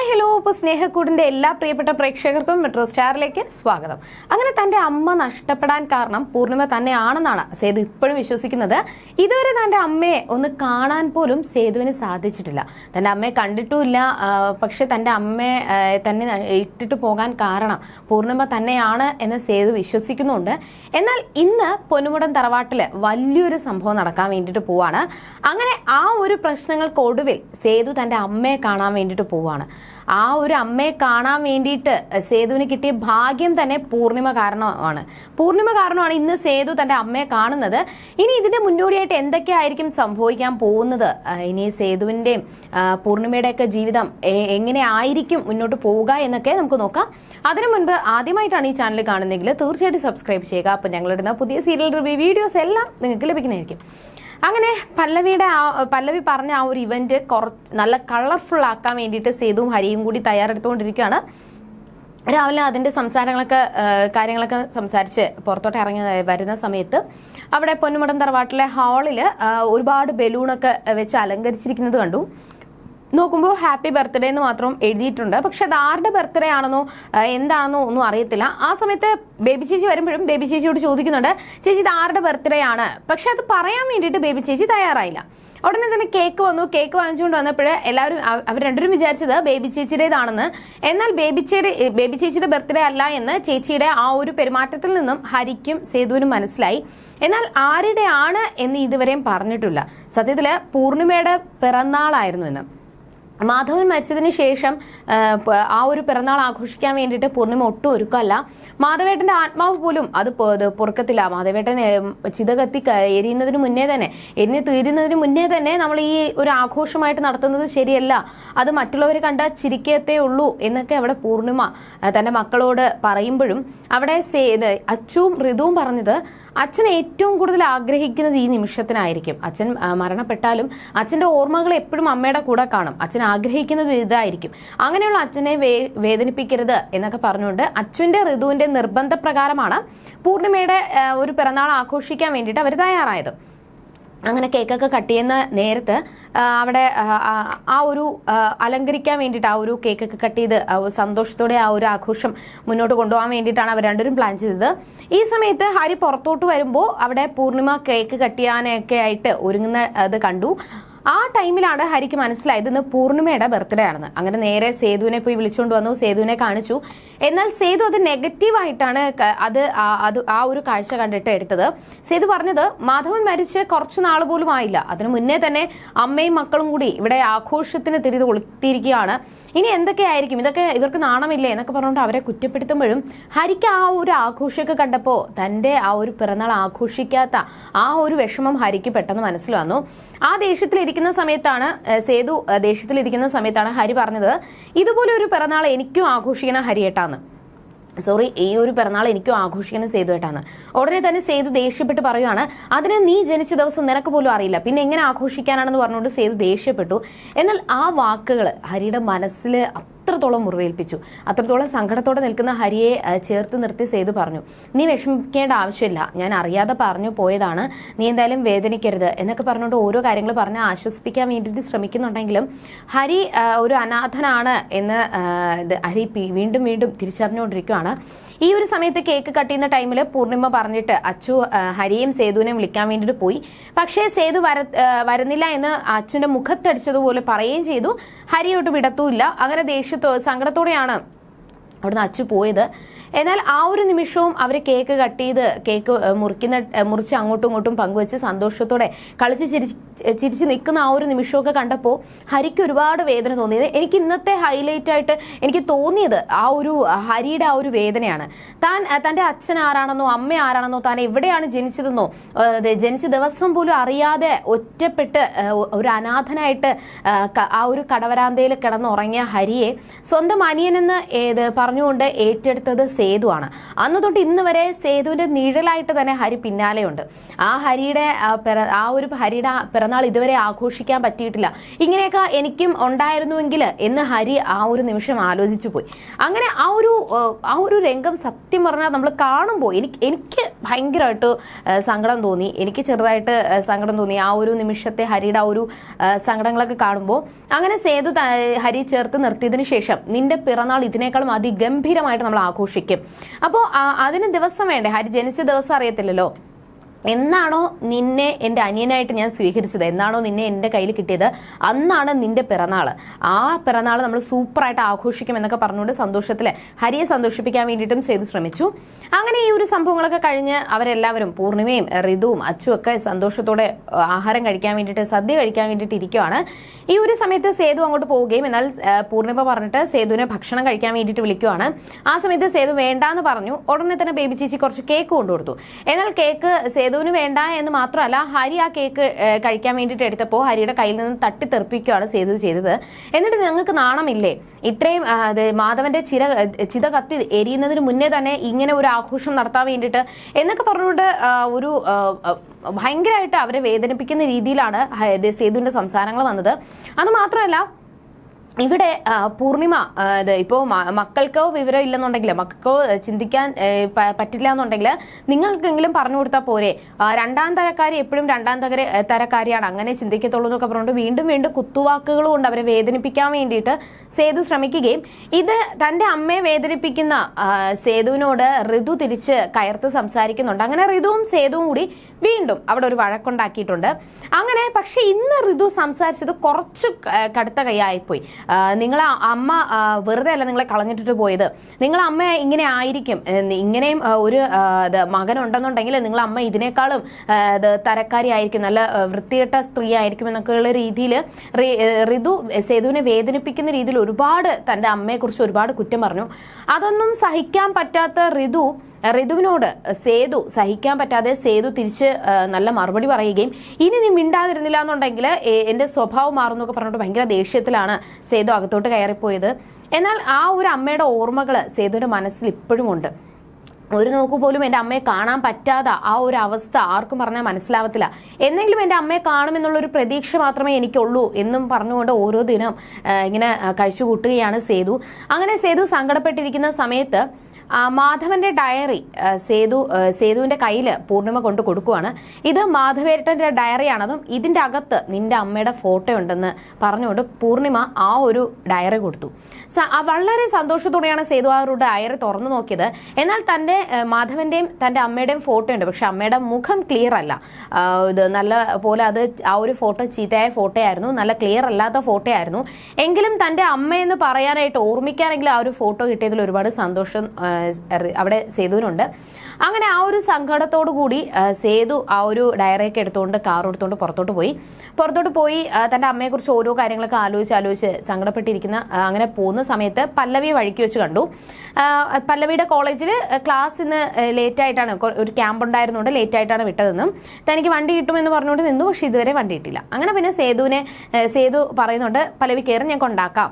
Hi hello ഇപ്പോൾ സ്നേഹക്കൂടിന്റെ എല്ലാ പ്രിയപ്പെട്ട പ്രേക്ഷകർക്കും മെട്രോ സ്റ്റാറിലേക്ക് സ്വാഗതം. അങ്ങനെ തന്റെ അമ്മ നഷ്ടപ്പെടാൻ കാരണം പൂർണിമ തന്നെയാണെന്നാണ് സേതു ഇപ്പോഴും വിശ്വസിക്കുന്നത്. ഇതുവരെ തന്റെ അമ്മയെ ഒന്ന് കാണാൻ പോലും സേതുവിന് സാധിച്ചിട്ടില്ല. തന്റെ അമ്മയെ കണ്ടിട്ടുമില്ല. പക്ഷെ തന്റെ അമ്മയെ തന്നെ ഇട്ടിട്ട് പോകാൻ കാരണം പൂർണിമ തന്നെയാണ് എന്ന് സേതു വിശ്വസിക്കുന്നുണ്ട്. എന്നാൽ ഇന്ന് പൊന്നുമുടൻ തറവാട്ടിൽ വലിയൊരു സംഭവം നടക്കാൻ വേണ്ടിയിട്ട് പോവാണ്. അങ്ങനെ ആ ഒരു പ്രശ്നങ്ങൾക്കൊടുവിൽ സേതു തന്റെ അമ്മയെ കാണാൻ വേണ്ടിയിട്ട് പോവാണ്. ആ ഒരു അമ്മയെ കാണാൻ വേണ്ടിയിട്ട് സേതുവിന് കിട്ടിയ ഭാഗ്യം തന്നെ പൂർണിമ കാരണമാണ്. പൂർണിമ കാരണമാണ് ഇന്ന് സേതു തന്റെ അമ്മയെ കാണുന്നത്. ഇനി ഇതിന്റെ മുന്നോടിയായിട്ട് എന്തൊക്കെയായിരിക്കും സംഭവിക്കാൻ പോകുന്നത്? ഇനി സേതുവിന്റെയും പൂർണിമയുടെയൊക്കെ ജീവിതം എങ്ങനെ ആയിരിക്കും മുന്നോട്ട് പോവുക എന്നൊക്കെ നമുക്ക് നോക്കാം. അതിനു മുൻപ് ആദ്യമായിട്ടാണ് ഈ ചാനൽ കാണുന്നതെങ്കിൽ തീർച്ചയായിട്ടും സബ്സ്ക്രൈബ് ചെയ്യുക. അപ്പം ഞങ്ങളിടുന്ന പുതിയ സീരിയൽ റിവ്യൂ വീഡിയോസ് എല്ലാം നിങ്ങൾക്ക് ലഭിക്കുന്നതായിരിക്കും. അങ്ങനെ പല്ലവിയുടെ ആ പല്ലവി പറഞ്ഞ ആ ഒരു ഇവന്റ് കുറച്ച് നല്ല കളർഫുൾ ആക്കാൻ വേണ്ടിയിട്ട് സേതുവും ഹരിയും കൂടി തയ്യാറെടുത്തുകൊണ്ടിരിക്കുകയാണ്. രാവിലെ അതിന്റെ സംസാരങ്ങളൊക്കെ കാര്യങ്ങളൊക്കെ സംസാരിച്ച് പുറത്തോട്ട് ഇറങ്ങി വരുന്ന സമയത്ത് അവിടെ പൊന്നുമടം തറവാട്ടിലെ ഹാളിൽ ഒരുപാട് ബലൂണൊക്കെ വെച്ച് അലങ്കരിച്ചിരിക്കുന്നത് കണ്ടു. നോക്കുമ്പോൾ ഹാപ്പി ബർത്ത്ഡേ എന്ന് മാത്രം എഴുതിയിട്ടുണ്ട്. പക്ഷെ അത് ആരുടെ ബർത്ത്ഡേ ആണെന്നോ എന്താണെന്നോ ഒന്നും അറിയത്തില്ല. ആ സമയത്ത് ബേബി ചേച്ചി വരുമ്പോഴും ബേബി ചേച്ചിയോട് ചോദിക്കുന്നുണ്ട് ചേച്ചി ഇത് ആരുടെ ബർത്ത്ഡേ ആണ്? പക്ഷെ അത് പറയാൻ വേണ്ടിയിട്ട് ബേബി ചേച്ചി തയ്യാറായില്ല. ഉടനെ തന്നെ കേക്ക് വന്നു. കേക്ക് വാങ്ങിച്ചുകൊണ്ട് വന്നപ്പോൾ എല്ലാവരും അവ- അവർ രണ്ടുപേരും വിചാരിച്ചത് ബേബി ചേച്ചിയുടേതാണെന്ന്. എന്നാൽ ബേബി ചേച്ചിയുടെ ബേബി ചേച്ചിയുടെ ബർത്ത്ഡേ അല്ല എന്ന് ചേച്ചിയുടെ ആ ഒരു പെരുമാറ്റത്തിൽ നിന്നും ഹരിക്കും സേതുവിനും മനസ്സിലായി. എന്നാൽ ആരുടെയാണ് എന്ന് ഇതുവരെയും പറഞ്ഞിട്ടില്ല. സത്യത്തിൽ പൂർണിമയുടെ പിറന്നാളായിരുന്നു എന്ന് മാധവൻ മരിച്ചതിന് ശേഷം ആ, ഒരു പിറന്നാൾ ആഘോഷിക്കാൻ വേണ്ടിയിട്ട് പൂർണിമ ഒട്ടും ഒരുക്കമല്ല. മാധവേട്ടന്റെ ആത്മാവ് പോലും അത് പൊറുക്കത്തില്ല. മാധവേട്ടൻ ചിത കത്തി എരിയുന്നതിന് മുന്നേ തന്നെ എരിഞ്ഞ് തീരുന്നതിന് മുന്നേ തന്നെ നമ്മൾ ഈ ഒരു ആഘോഷമായിട്ട് നടത്തുന്നത് ശരിയല്ല. അത് മറ്റുള്ളവർ കണ്ട ചിരിക്കത്തേ ഉള്ളൂ എന്നൊക്കെ അവിടെ പൂർണിമ തന്റെ മക്കളോട് പറയുമ്പോഴും അവിടെ അച്ചുവും ഋതുവും പറഞ്ഞത് അച്ഛൻ ഏറ്റവും കൂടുതൽ ആഗ്രഹിക്കുന്നത് ഈ നിമിഷത്തിനായിരിക്കും. അച്ഛൻ മരണപ്പെട്ടാലും അച്ഛന്റെ ഓർമ്മകൾ എപ്പോഴും അമ്മയുടെ കൂടെ കാണും. അച്ഛൻ ആഗ്രഹിക്കുന്നത് ഇതായിരിക്കും. അങ്ങനെയുള്ള അച്ഛനെ വേദനിപ്പിക്കരുത് എന്നൊക്കെ പറഞ്ഞുകൊണ്ട് അച്ഛന്റെ ഋതുവിന്റെ നിർബന്ധപ്രകാരമാണ് പൂർണിമയുടെ ഒരു പിറന്നാൾ ആഘോഷിക്കാൻ വേണ്ടിയിട്ട് അവർ തയ്യാറായത്. അങ്ങനെ കേക്കൊക്കെ കട്ട് ചെയ്യുന്ന നേരത്ത് അവിടെ ആ, ഒരു അലങ്കരിക്കാൻ വേണ്ടിയിട്ട് ആ ഒരു കേക്കൊക്കെ കട്ട് ചെയ്ത് സന്തോഷത്തോടെ ആ ഒരു ആഘോഷം മുന്നോട്ട് കൊണ്ടുപോകാൻ വേണ്ടിയിട്ടാണ് അവർ രണ്ടുപേരും പ്ലാൻ ചെയ്തത്. ഈ സമയത്ത് ഹരി പുറത്തോട്ട് വരുമ്പോൾ അവിടെ പൂർണിമ കേക്ക് കട്ട് ചെയ്യാനൊക്കെ ആയിട്ട് ഒരുങ്ങുന്ന അത് കണ്ടു. ആ ടൈമിലാണ് ഹരിക്ക് മനസ്സിലായത് ഇന്ന് പൂർണിമയുടെ ബർത്ത്ഡേ ആണെന്ന്. അങ്ങനെ നേരെ സേതുവിനെ പോയി വിളിച്ചുകൊണ്ട് വന്നു സേതുവിനെ കാണിച്ചു. എന്നാൽ സേതു അത് നെഗറ്റീവായിട്ടാണ് അത് അത് ആ ഒരു കാഴ്ച കണ്ടിട്ട് എടുത്തത്. സേതു പറഞ്ഞത് മാധവൻ മരിച്ച് കുറച്ച് നാൾ പോലും ആയില്ല. അതിനു മുന്നേ തന്നെ അമ്മയും മക്കളും കൂടി ഇവിടെ ആഘോഷത്തിന് തിരിത് കൊളുത്തിയിരിക്കുകയാണ് ഇനി എന്തൊക്കെയായിരിക്കും? ഇതൊക്കെ ഇവർക്ക് നാണമില്ലേ എന്നൊക്കെ പറഞ്ഞുകൊണ്ട് അവരെ കുറ്റപ്പെടുത്തുമ്പോഴും ഹരിക്ക് ആ ഒരു ആഘോഷമൊക്കെ കണ്ടപ്പോൾ തന്റെ ആ ഒരു പിറന്നാൾ ആഘോഷിക്കാത്ത ആ ഒരു വിഷമം ഹരിക്ക് പെട്ടെന്ന് മനസ്സിൽ വന്നു. ആ ദേഷ്യത്തിലിരിക്കുന്ന സമയത്താണ് സേതു ദേഷ്യത്തിലിരിക്കുന്ന സമയത്താണ് ഹരി പറഞ്ഞത് ഇതുപോലെ ഒരു പിറന്നാൾ എനിക്കും ആഘോഷിക്കണം ഹരിയേട്ടാന്ന്. സോറി ഈ ഒരു പിറന്നാൾ എനിക്കും ആഘോഷിക്കണം സേതുവായിട്ടാണ് ഉടനെ തന്നെ സേതു ദേഷ്യപ്പെട്ട് പറയുകയാണ് അതിന് നീ ജനിച്ച ദിവസം നിനക്ക് പോലും അറിയില്ല. പിന്നെ എങ്ങനെ ആഘോഷിക്കാനാണെന്ന് പറഞ്ഞുകൊണ്ട് സേതു ദേഷ്യപ്പെട്ടു. എന്നാൽ ആ വാക്കുകൾ ഹരിയുടെ മനസ്സിൽ അത്രത്തോളം മുറിവേൽപ്പിച്ചു? അത്രത്തോളം സങ്കടത്തോടെ നിൽക്കുന്ന ഹരിയെ ചേർത്ത് നിർത്തി സേതു പറഞ്ഞു നീ വിഷമിക്കേണ്ട ആവശ്യമില്ല. ഞാൻ അറിയാതെ പറഞ്ഞു പോയതാണ്. നീ എന്തായാലും വേദനിക്കരുത് എന്നൊക്കെ പറഞ്ഞുകൊണ്ട് ഓരോ കാര്യങ്ങൾ പറഞ്ഞ് ആശ്വസിപ്പിക്കാൻ വേണ്ടിയിട്ട് ശ്രമിക്കുന്നുണ്ടെങ്കിലും ഹരി ഒരു അനാഥനാണ് എന്ന് ഹരി വീണ്ടും വീണ്ടും തിരിച്ചറിഞ്ഞുകൊണ്ടിരിക്കുകയാണ് ഈ ഒരു സമയത്ത് കേക്ക് കട്ട് ചെയ്യുന്ന ടൈമിൽ പൂർണിമ പറഞ്ഞിട്ട് അച്ചു ഹരിയും സേതുവിനെ വിളിക്കാൻ വേണ്ടിയിട്ട് പോയി. പക്ഷേ സേതു വര വരുന്നില്ല എന്ന് അച്ഛന്റെ മുഖത്തടിച്ചതുപോലെ പറയുകയും ചെയ്തു. ഹരിയോട്ട് വിടത്തുമില്ല. അങ്ങനെ ദേഷ്യത്തോ സങ്കടത്തോടെയാണ് അവിടുന്ന് അച്ചു പോയത്. എന്നാൽ ആ ഒരു നിമിഷവും അവർ കേക്ക് കട്ട് ചെയ്ത് കേക്ക് മുറിക്കുന്ന മുറിച്ച് അങ്ങോട്ടും ഇങ്ങോട്ടും പങ്കുവെച്ച് സന്തോഷത്തോടെ കളിച്ച് ചിരിച്ച് ചിരിച്ച് നിൽക്കുന്ന ആ ഒരു നിമിഷമൊക്കെ കണ്ടപ്പോൾ ഹരിക്ക് ഒരുപാട് വേദന തോന്നിയത്. എനിക്ക് ഇന്നത്തെ ഹൈലൈറ്റ് ആയിട്ട് എനിക്ക് തോന്നിയത് ആ ഒരു ഹരിയുടെ ആ ഒരു വേദനയാണ്. താൻ തന്റെ അച്ഛൻ ആരാണെന്നോ അമ്മ ആരാണെന്നോ താൻ എവിടെയാണ് ജനിച്ചതെന്നോ ജനിച്ച ദിവസം പോലും അറിയാതെ ഒറ്റപ്പെട്ട് ഒരു അനാഥനായിട്ട് ആ ഒരു കടവരാന്തയിൽ കിടന്നുറങ്ങിയ ഹരിയെ സ്വന്തം അനിയനെന്ന് ഏത് പറഞ്ഞുകൊണ്ട് ഏറ്റെടുത്തത് സേതുവാണ്. അന്ന് തൊട്ട് ഇന്ന് വരെ സേതുവിന്റെ നിഴലായിട്ട് തന്നെ ഹരി പിന്നാലെയുണ്ട്. ആ ഹരിയുടെ ആ, ഒരു ഹരിയുടെ പിറന്നാൾ ഇതുവരെ ആഘോഷിക്കാൻ പറ്റിയിട്ടില്ല. ഇങ്ങനെയൊക്കെ എനിക്കും ഉണ്ടായിരുന്നുവെങ്കിൽ എന്ന് ഹരി ആ ഒരു നിമിഷം ആലോചിച്ചു പോയി. അങ്ങനെ ആ ഒരു ആ ഒരു രംഗം സത്യം പറഞ്ഞാൽ നമ്മൾ കാണുമ്പോൾ എനിക്ക് എനിക്ക് ഭയങ്കരമായിട്ട് സങ്കടം തോന്നി. എനിക്ക് ചെറുതായിട്ട് സങ്കടം തോന്നി. ആ ഒരു നിമിഷത്തെ ഹരിയുടെ ആ ഒരു സങ്കടങ്ങളൊക്കെ കാണുമ്പോൾ അങ്ങനെ സേതു ഹരി ചേർത്ത് നിർത്തിയതിനു ശേഷം നിന്റെ പിറന്നാൾ ഇതിനേക്കാളും അതിഗംഭീരമായിട്ട് നമ്മൾ ആഘോഷിക്കും. അപ്പോൾ അതിന് ദിവസം വേണ്ടേ? ഹരി ജനിച്ച ദിവസം അറിയത്തില്ലല്ലോ? എന്നാണോ നിന്നെ എന്റെ അനിയനായിട്ട് ഞാൻ സ്വീകരിച്ചത്? എന്നാണോ നിന്നെ എന്റെ കയ്യിൽ കിട്ടിയത്? അന്നാണ് നിന്റെ പിറന്നാൾ. ആ പിറന്നാൾ നമ്മൾ സൂപ്പറായിട്ട് ആഘോഷിക്കും എന്നൊക്കെ പറഞ്ഞുകൊണ്ട് സന്തോഷത്തിൽ ഹരിയെ സന്തോഷിപ്പിക്കാൻ വേണ്ടിയിട്ടും ചെയ്ത് ശ്രമിച്ചു. അങ്ങനെ ഈ ഒരു സംഭവങ്ങളൊക്കെ കഴിഞ്ഞ് അവരെല്ലാവരും പൂർണിമയും ഋതുവും അച്ചും ഒക്കെ സന്തോഷത്തോടെ ആഹാരം കഴിക്കാൻ വേണ്ടിയിട്ട് സദ്യ കഴിക്കാൻ വേണ്ടിയിട്ട് ഇരിക്കുവാണ്. ഈ ഒരു സമയത്ത് സേതു അങ്ങോട്ട് പോവുകയും എന്നാൽ പൂർണിമ പറഞ്ഞിട്ട് സേതുവിനെ ഭക്ഷണം കഴിക്കാൻ വേണ്ടിയിട്ട് വിളിക്കുവാണ്. ആ സമയത്ത് സേതു വേണ്ടാന്ന് പറഞ്ഞു. ഉടനെ തന്നെ ബേബി ചേച്ചി കുറച്ച് കേക്ക് കൊണ്ടുകൊടുത്തു. എന്നാൽ കേക്ക് സേതുവിന് വേണ്ട എന്ന് മാത്രമല്ല ഹരി ആ കേക്ക് കഴിക്കാൻ വേണ്ടിയിട്ട് എടുത്തപ്പോൾ ഹരിയുടെ കയ്യിൽ നിന്ന് തട്ടി തട്ടിത്തെറിപ്പിക്കുകയാണ് സേതു ചെയ്തത്. എന്നിട്ട് നിങ്ങൾക്ക് നാണമില്ലേ? ഇത്രയും മാധവന്റെ ചിര ചിത കത്തി എരിയുന്നതിന് മുന്നേ തന്നെ ഇങ്ങനെ ഒരു ആഘോഷം നടത്താൻ വേണ്ടിയിട്ട് എന്നൊക്കെ പറഞ്ഞുകൊണ്ട് ഒരു ഭയങ്കരമായിട്ട് അവരെ വേദനിപ്പിക്കുന്ന രീതിയിലാണ് സേതുവിന്റെ സംസാരങ്ങൾ വന്നത്. അത് മാത്രമല്ല ഇവിടെ പൂർണിമ ഇപ്പോൾ മക്കൾക്കോ വിവരം ഇല്ലെന്നുണ്ടെങ്കിൽ മക്കൾക്കോ ചിന്തിക്കാൻ പറ്റില്ല എന്നുണ്ടെങ്കിൽ നിങ്ങൾക്കെങ്കിലും പറഞ്ഞു കൊടുത്താൽ പോരെ. രണ്ടാം തരക്കാരി എപ്പോഴും രണ്ടാം തര തരക്കാരിയാണ്. അങ്ങനെ ചിന്തിക്കത്തുള്ളൂ എന്നൊക്കെ പറഞ്ഞുകൊണ്ട് വീണ്ടും വീണ്ടും കുത്തുവാക്കുകൾ കൊണ്ട് അവരെ വേദനിപ്പിക്കാൻ വേണ്ടിയിട്ട് സേതു ശ്രമിക്കുകയും. ഇത് തന്റെ അമ്മയെ വേദനിപ്പിക്കുന്ന സേതുവിനോട് ഋതു തിരിച്ച് കയർത്ത് സംസാരിക്കുന്നുണ്ട്. അങ്ങനെ ഋതുവും സേതുവും കൂടി വീണ്ടും അവിടെ ഒരു വഴക്കുണ്ടാക്കിയിട്ടുണ്ട്. അങ്ങനെ പക്ഷെ ഇന്ന് ഋതു സംസാരിച്ചത് കുറച്ച് കടുത്ത കൈയായിപ്പോയി. നിങ്ങൾ അമ്മ വെറുതെ അല്ല നിങ്ങളെ കളഞ്ഞിട്ടിട്ട് പോയത്. നിങ്ങൾ അമ്മ ഇങ്ങനെ ആയിരിക്കും. ഇങ്ങനെയും ഒരു മകനുണ്ടെന്നുണ്ടെങ്കിൽ നിങ്ങൾ അമ്മ ഇതിനേക്കാളും തരക്കാരി ആയിരിക്കും. നല്ല വൃത്തികെട്ട സ്ത്രീ ആയിരിക്കും എന്നൊക്കെയുള്ള രീതിയിൽ ഋതു സേതുവിനെ വേദനിപ്പിക്കുന്ന രീതിയിൽ ഒരുപാട് തന്റെ അമ്മയെക്കുറിച്ച് ഒരുപാട് കുറ്റം പറഞ്ഞു. അതൊന്നും സഹിക്കാൻ പറ്റാത്ത ഋതു ഋതുവിനോട് സേതു സഹിക്കാൻ പറ്റാതെ സേതു തിരിച്ച് നല്ല മറുപടി പറയുകയും ഇനി നീ മിണ്ടാതിരുന്നില്ല എന്നുണ്ടെങ്കിൽ എന്റെ സ്വഭാവം മാറുന്നൊക്കെ പറഞ്ഞിട്ട് ഭയങ്കര ദേഷ്യത്തിലാണ് സേതു അകത്തോട്ട് കയറിപ്പോയത്. എന്നാൽ ആ ഒരു അമ്മയുടെ ഓർമ്മകൾ സേതുവിന്റെ മനസ്സിൽ ഇപ്പോഴും ഉണ്ട്. ഒരു നോക്കു പോലും എന്റെ അമ്മയെ കാണാൻ പറ്റാതെ ആ ഒരു അവസ്ഥ ആർക്കും പറഞ്ഞാൽ മനസ്സിലാവത്തില്ല. എന്നെങ്കിലും എന്റെ അമ്മയെ കാണുമെന്നുള്ള ഒരു പ്രതീക്ഷ മാത്രമേ എനിക്കുള്ളൂ എന്നും പറഞ്ഞുകൊണ്ട് ഓരോ ദിനം ഇങ്ങനെ കഴിച്ചു കൂട്ടുകയാണ് സേതു. അങ്ങനെ സേതു സങ്കടപ്പെട്ടിരിക്കുന്ന സമയത്ത് മാധവന്റെ ഡയറി സേതു സേതുവിന്റെ കയ്യിൽ പൂർണിമ കൊണ്ട് കൊടുക്കുവാണ്. ഇത് മാധവേട്ടന്റെ ഡയറിയാണതും ഇതിന്റെ അകത്ത് നിന്റെ അമ്മയുടെ ഫോട്ടോ ഉണ്ടെന്ന് പറഞ്ഞുകൊണ്ട് പൂർണിമ ആ ഒരു ഡയറി കൊടുത്തു. വളരെ സന്തോഷത്തോടെയാണ് സേതു ആ ഒരു ഡയറി തുറന്നു നോക്കിയത്. എന്നാൽ തന്റെ മാധവന്റെയും തന്റെ അമ്മയുടെയും ഫോട്ടോ ഉണ്ട്. പക്ഷെ അമ്മയുടെ മുഖം ക്ലിയർ അല്ല. ഇത് നല്ല പോലെ അത് ആ ഒരു ഫോട്ടോ ചീത്തയായ ഫോട്ടോ ആയിരുന്നു. നല്ല ക്ലിയർ അല്ലാത്ത ഫോട്ടോ ആയിരുന്നു. എങ്കിലും തന്റെ അമ്മയെന്ന് പറയാനായിട്ട് ഓർമ്മിക്കാനെങ്കിലും ആ ഒരു ഫോട്ടോ കിട്ടിയതിൽ ഒരുപാട് സന്തോഷം അവിടെ സേതുവിനുണ്ട്. അങ്ങനെ ആ ഒരു സങ്കടത്തോടു കൂടി സേതു ആ ഒരു ഡയറിയൊക്കെ എടുത്തുകൊണ്ട് കാർ എടുത്തുകൊണ്ട് പുറത്തോട്ട് പോയി. പുറത്തോട്ട് പോയി തന്റെ അമ്മയെക്കുറിച്ച് ഓരോ കാര്യങ്ങളൊക്കെ ആലോചിച്ച് ആലോചിച്ച് സങ്കടപ്പെട്ടിരിക്കുന്ന അങ്ങനെ പോകുന്ന സമയത്ത് പല്ലവിയെ വഴിക്ക് വെച്ച് കണ്ടു. പല്ലവിയുടെ കോളേജിൽ ക്ലാസ് ഇന്ന് ലേറ്റ് ആയിട്ടാണ് ഒരു ക്യാമ്പ് ഉണ്ടായിരുന്നുകൊണ്ട് ലേറ്റ് ആയിട്ടാണ് വിട്ടതെന്നും തനിക്ക് വണ്ടി കിട്ടുമെന്ന് പറഞ്ഞുകൊണ്ട് നിന്നു പക്ഷെ ഇതുവരെ വണ്ടി കിട്ടില്ല അങ്ങനെ പിന്നെ സേതുവിനെ സേതു പറയുന്നുണ്ട് പല്ലവി കയറി ഞാൻ കൊണ്ടാക്കാം.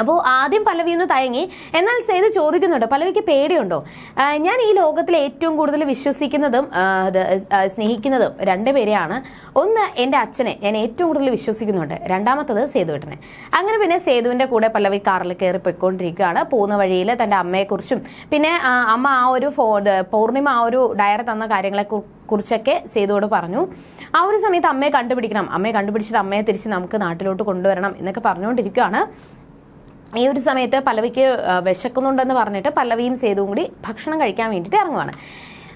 അപ്പോൾ ആദ്യം പല്ലവി ഒന്ന് തയങ്ങി. എന്നാൽ സേതു ചോദിക്കുന്നുണ്ട് പല്ലവിക്ക് പേടിയുണ്ടോ? ഞാൻ ഈ ലോകത്തിൽ ഏറ്റവും കൂടുതൽ വിശ്വസിക്കുന്നതും സ്നേഹിക്കുന്നതും രണ്ട് പേരെയാണ്. ഒന്ന് എന്റെ അച്ഛനെ ഞാൻ ഏറ്റവും കൂടുതൽ വിശ്വസിക്കുന്നുണ്ട് രണ്ടാമത്തത് സേതുവേട്ടനെ. അങ്ങനെ പിന്നെ സേതുവിന്റെ കൂടെ പല്ലവി കാറിൽ കയറി പോയിക്കൊണ്ടിരിക്കുകയാണ്. പോകുന്ന വഴിയിൽ തന്റെ അമ്മയെക്കുറിച്ചും പിന്നെ അമ്മ ആ ഒരു ഫോ പൗർണിമ ആ ഒരു ഡയറി തന്ന കാര്യങ്ങളെ കുറിച്ചൊക്കെ സേതുവോട് പറഞ്ഞു. ആ ഒരു സമയത്ത് അമ്മയെ കണ്ടുപിടിക്കണം അമ്മയെ കണ്ടുപിടിച്ചിട്ട് അമ്മയെ തിരിച്ച് നമുക്ക് നാട്ടിലോട്ട് കൊണ്ടുവരണം എന്നൊക്കെ പറഞ്ഞുകൊണ്ടിരിക്കുകയാണ്. ഈ ഒരു സമയത്ത് പല്ലവിക്ക് വിശക്കുന്നുണ്ടെന്ന് പറഞ്ഞിട്ട് പല്ലവിയും സേതുവും കൂടി ഭക്ഷണം കഴിക്കാൻ വേണ്ടിയിട്ട് ഇറങ്ങുവാണ്.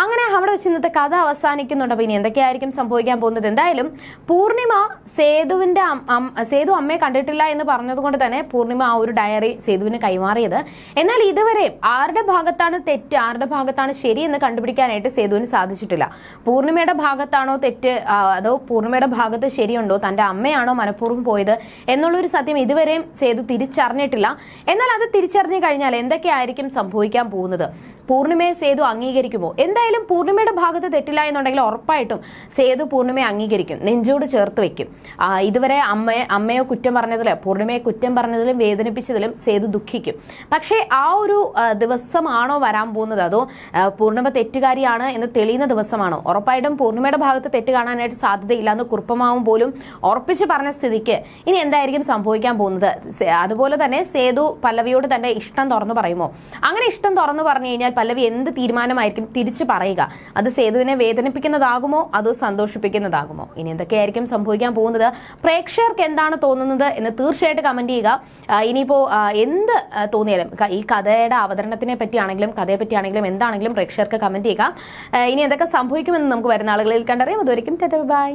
അങ്ങനെ അവിടെ വെച്ച് ഇന്നത്തെ കഥ അവസാനിക്കുന്നുണ്ട്. അപ്പൊ ഇനി എന്തൊക്കെയായിരിക്കും സംഭവിക്കാൻ പോകുന്നത്? എന്തായാലും പൂർണിമ സേതുവിന്റെ സേതു അമ്മയെ കണ്ടിട്ടില്ല എന്ന് പറഞ്ഞതുകൊണ്ട് തന്നെ പൂർണിമ ആ ഒരു ഡയറി സേതുവിന് കൈമാറിയത്. എന്നാൽ ഇതുവരെ ആരുടെ ഭാഗത്താണ് തെറ്റ് ആരുടെ ഭാഗത്താണ് ശരി എന്ന് കണ്ടുപിടിക്കാനായിട്ട് സേതുവിന് സാധിച്ചിട്ടില്ല. പൂർണിമയുടെ ഭാഗത്താണോ തെറ്റ് അതോ പൂർണിമയുടെ ഭാഗത്ത് ശരിയുണ്ടോ തന്റെ അമ്മയാണോ മനഃപൂർവം പോയത് എന്നുള്ളൊരു സത്യം ഇതുവരെയും സേതു തിരിച്ചറിഞ്ഞിട്ടില്ല. എന്നാൽ അത് തിരിച്ചറിഞ്ഞു കഴിഞ്ഞാൽ എന്തൊക്കെയായിരിക്കും സംഭവിക്കാൻ പോകുന്നത്? പൂർണിമയെ സേതു അംഗീകരിക്കുമോ? എന്തായാലും പൂർണിമയുടെ ഭാഗത്ത് തെറ്റില്ല എന്നുണ്ടെങ്കിൽ ഉറപ്പായിട്ടും സേതു പൂർണിമയെ അംഗീകരിക്കും. നെഞ്ചോട് ചേർത്ത് വെക്കും. ഇതുവരെ അമ്മയെ അമ്മയോ കുറ്റം പറഞ്ഞതിൽ പൂർണിമയെ കുറ്റം പറഞ്ഞതിലും വേദനിപ്പിച്ചതിലും സേതു ദുഃഖിക്കും. പക്ഷേ ആ ഒരു ദിവസമാണോ വരാൻ പോകുന്നത്? അതോ പൂർണിമ തെറ്റുകാരിയാണ് എന്ന് തെളിയുന്ന ദിവസമാണോ? ഉറപ്പായിട്ടും പൂർണിമയുടെ ഭാഗത്ത് തെറ്റ് കാണാനായിട്ട് സാധ്യതയില്ല എന്ന് കുറുപ്പമാവും പോലും ഉറപ്പിച്ച് പറഞ്ഞ സ്ഥിതിക്ക് ഇനി എന്തായിരിക്കും സംഭവിക്കാൻ പോകുന്നത്? അതുപോലെ തന്നെ സേതു പല്ലവിയോട് തന്റെ ഇഷ്ടം തുറന്നു പറയുമോ? അങ്ങനെ ഇഷ്ടം തുറന്നു പറഞ്ഞു കഴിഞ്ഞാൽ പല്ലവി എന്ത് തീരുമാനമായിരിക്കും തിരിച്ചു പറയുക? അത് സേതുവിനെ വേദനിപ്പിക്കുന്നതാകുമോ? അതോ സന്തോഷിപ്പിക്കുന്നതാകുമോ? ഇനി എന്തൊക്കെയായിരിക്കും സംഭവിക്കാൻ പോകുന്നത്? പ്രേക്ഷകർക്ക് എന്താണ് തോന്നുന്നത് എന്ന് തീർച്ചയായിട്ടും കമന്റ് ചെയ്യുക. ഇനിയിപ്പോ എന്ത് തോന്നിയാലും ഈ കഥയുടെ അവതരണത്തിനെ പറ്റിയാണെങ്കിലും കഥയെ പറ്റിയാണെങ്കിലും എന്താണെങ്കിലും പ്രേക്ഷകർക്ക് കമന്റ് ചെയ്യുക. ഇനി എന്തൊക്കെ സംഭവിക്കുമെന്ന് നമുക്ക് വരുന്ന ആളുകളിൽ കണ്ടറിയാം. അതുവരെയും ബൈ.